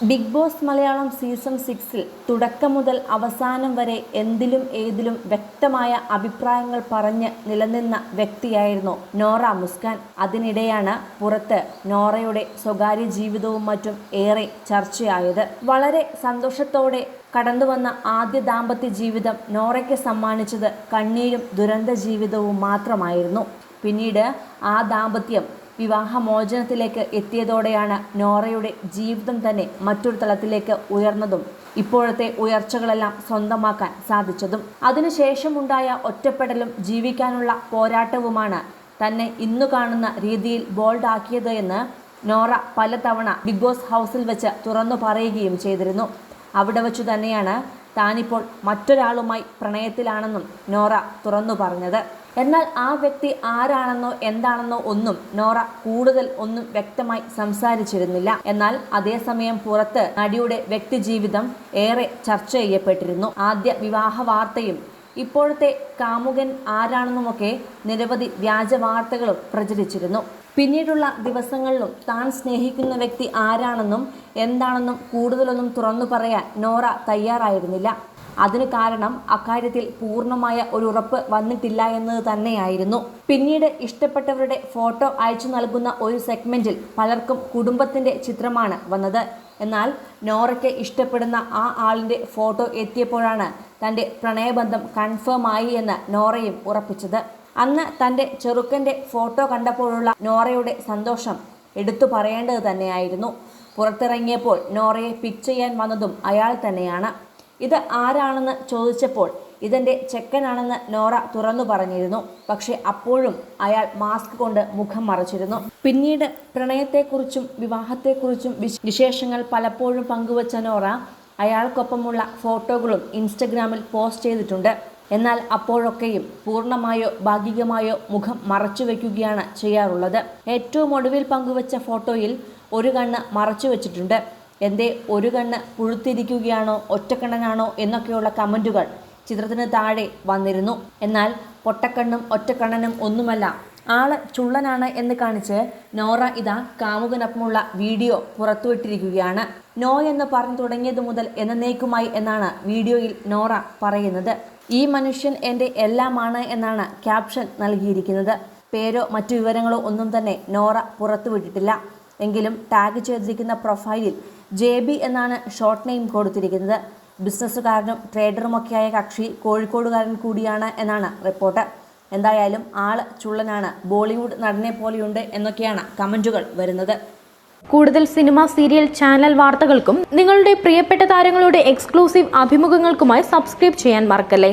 Big boss Malayalam season സിക്സിൽ തുടക്കം മുതൽ അവസാനം വരെ എന്തിലും ഏതിലും വ്യക്തമായ അഭിപ്രായങ്ങൾ പറഞ്ഞ് നിലനിന്ന വ്യക്തിയായിരുന്നു നോറ മുസ്കാൻ. അതിനിടെയാണ് പുറത്ത് നോറയുടെ സ്വകാര്യ ജീവിതവും മറ്റും ഏറെ ചർച്ചയായത്. വളരെ സന്തോഷത്തോടെ കടന്നുവന്ന ആദ്യ ദാമ്പത്യ ജീവിതം നോറയ്ക്ക് സമ്മാനിച്ചത് കണ്ണീരും ദുരന്ത ജീവിതവും മാത്രമായിരുന്നു. പിന്നീട് ആ ദാമ്പത്യം വിവാഹമോചനത്തിലേക്ക് എത്തിയതോടെയാണ് നോറയുടെ ജീവിതം തന്നെ മറ്റൊരു തലത്തിലേക്ക് ഉയർന്നതും ഇപ്പോഴത്തെ ഉയർച്ചകളെല്ലാം സ്വന്തമാക്കാൻ സാധിച്ചതും. അതിനുശേഷമുണ്ടായ ഒറ്റപ്പെടലും ജീവിക്കാനുള്ള പോരാട്ടവുമാണ് തന്നെ ഇന്നു കാണുന്ന രീതിയിൽ ബോൾഡ് ആക്കിയത് എന്ന് നോറ പലതവണ ബിഗ് ബോസ് ഹൗസിൽ വെച്ച് തുറന്നു പറയുകയും ചെയ്തിരുന്നു. അവിടെ വച്ചു തന്നെയാണ് താനിപ്പോൾ മറ്റൊരാളുമായി പ്രണയത്തിലാണെന്നും നോറ തുറന്നു പറഞ്ഞത്. എന്നാൽ ആ വ്യക്തി ആരാണെന്നോ എന്താണെന്നോ ഒന്നും നോറ കൂടുതൽ ഒന്നും വ്യക്തമായി സംസാരിച്ചിരുന്നില്ല. എന്നാൽ അതേസമയം പുറത്ത് നടിയുടെ വ്യക്തിജീവിതം ഏറെ ചർച്ച ചെയ്യപ്പെട്ടിരുന്നു. ആദ്യ വിവാഹ വാർത്തയും ഇപ്പോഴത്തെ കാമുകൻ ആരാണെന്നുമൊക്കെ നിരവധി വ്യാജ വാർത്തകളും പ്രചരിച്ചിരുന്നു. പിന്നീടുള്ള ദിവസങ്ങളിലും താൻ സ്നേഹിക്കുന്ന വ്യക്തി ആരാണെന്നും എന്താണെന്നും കൂടുതലൊന്നും തുറന്നു പറയാൻ നോറ തയ്യാറായിരുന്നില്ല. അതിന് കാരണം അക്കാര്യത്തിൽ പൂർണമായ ഒരു ഉറപ്പ് വന്നിട്ടില്ല എന്നത് തന്നെയായിരുന്നു. പിന്നീട് ഇഷ്ടപ്പെട്ടവരുടെ ഫോട്ടോ അയച്ചു നൽകുന്ന ഒരു സെഗ്മെന്റിൽ പലർക്കും കുടുംബത്തിന്റെ ചിത്രമാണ് വന്നത്. എന്നാൽ നോറയ്ക്ക് ഇഷ്ടപ്പെടുന്ന ആ ആളിന്റെ ഫോട്ടോ എത്തിയപ്പോഴാണ് തന്റെ പ്രണയബന്ധം കൺഫേം ആയി എന്ന് നോറയും ഉറപ്പിച്ചത്. അന്ന് തന്റെ ചെറുക്കന്റെ ഫോട്ടോ കണ്ടപ്പോഴുള്ള നോറയുടെ സന്തോഷം എടുത്തു പറയേണ്ടത് തന്നെയായിരുന്നു. പുറത്തിറങ്ങിയപ്പോൾ നോറയെ പിക്ക് ചെയ്യാൻ വന്നതും അയാൾ തന്നെയാണ്. ഇത് ആരാണെന്ന് ചോദിച്ചപ്പോൾ ഇതെന്റെ ചെക്കനാണെന്ന് നോറ തുറന്നു പറഞ്ഞിരുന്നു. പക്ഷെ അപ്പോഴും അയാൾ മാസ്ക് കൊണ്ട് മുഖം മറച്ചിരുന്നു. പിന്നീട് പ്രണയത്തെക്കുറിച്ചും വിവാഹത്തെക്കുറിച്ചും വിശേഷങ്ങൾ പലപ്പോഴും പങ്കുവച്ച നോറ അയാൾക്കൊപ്പമുള്ള ഫോട്ടോകളും ഇൻസ്റ്റഗ്രാമിൽ പോസ്റ്റ് ചെയ്തിട്ടുണ്ട്. എന്നാൽ അപ്പോഴൊക്കെയും പൂർണമായോ ഭാഗികമായോ മുഖം മറച്ചു വയ്ക്കുകയാണ് ചെയ്യാറുള്ളത്. ഏറ്റവും ഒടുവിൽ പങ്കുവച്ച ഫോട്ടോയിൽ ഒരു കണ്ണ് മറച്ചു വെച്ചിട്ടുണ്ട്. എന്തേ ഒരു കണ്ണ് പുഴുത്തിരിക്കുകയാണോ ഒറ്റക്കണ്ണനാണോ എന്നൊക്കെയുള്ള കമന്റുകൾ ചിത്രത്തിന് താഴെ വന്നിരുന്നു. എന്നാൽ പൊട്ടക്കണ്ണും ഒറ്റക്കണ്ണനും ഒന്നുമല്ല. ആൾ ചുള്ളനാണ് എന്ന് കാണിച്ച് നോറ ഇതാ കാമുകനൊപ്പമുള്ള വീഡിയോ പുറത്തുവിട്ടിരിക്കുകയാണ്. നോ എന്ന് പറഞ്ഞു തുടങ്ങിയത് മുതൽ എന്നേക്കുമായി എന്നാണ് വീഡിയോയിൽ നോറ പറയുന്നത്. ഈ മനുഷ്യൻ എന്റെ എല്ലാമാണ് എന്നാണ് ക്യാപ്ഷൻ നൽകിയിരിക്കുന്നത്. പേരോ മറ്റു വിവരങ്ങളോ ഒന്നും തന്നെ നോറ പുറത്തുവിട്ടിട്ടില്ല. എങ്കിലും ടാഗ് ചെയ്തിരിക്കുന്ന പ്രൊഫൈലിൽ ജെ ബി എന്നാണ് ഷോർട്ട് നെയിം കൊടുത്തിരിക്കുന്നത്. ബിസിനസ്സുകാരനും ട്രേഡറുമൊക്കെയായ കക്ഷി കോഴിക്കോടുകാരൻ കൂടിയാണ് എന്നാണ് റിപ്പോർട്ട് എന്തായാലും ആൾ ചുള്ളനാണ്. ബോളിവുഡ് നടനെ പോലെയുണ്ട് എന്നൊക്കെയാണ് കമന്റുകൾ വരുന്നത്. കൂടുതൽ സിനിമ സീരിയൽ ചാനൽ വാർത്തകൾക്കും നിങ്ങളുടെ പ്രിയപ്പെട്ട താരങ്ങളുടെ എക്സ്ക്ലൂസീവ് അഭിമുഖങ്ങൾക്കുമായി സബ്സ്ക്രൈബ് ചെയ്യാൻ മറക്കല്ലേ?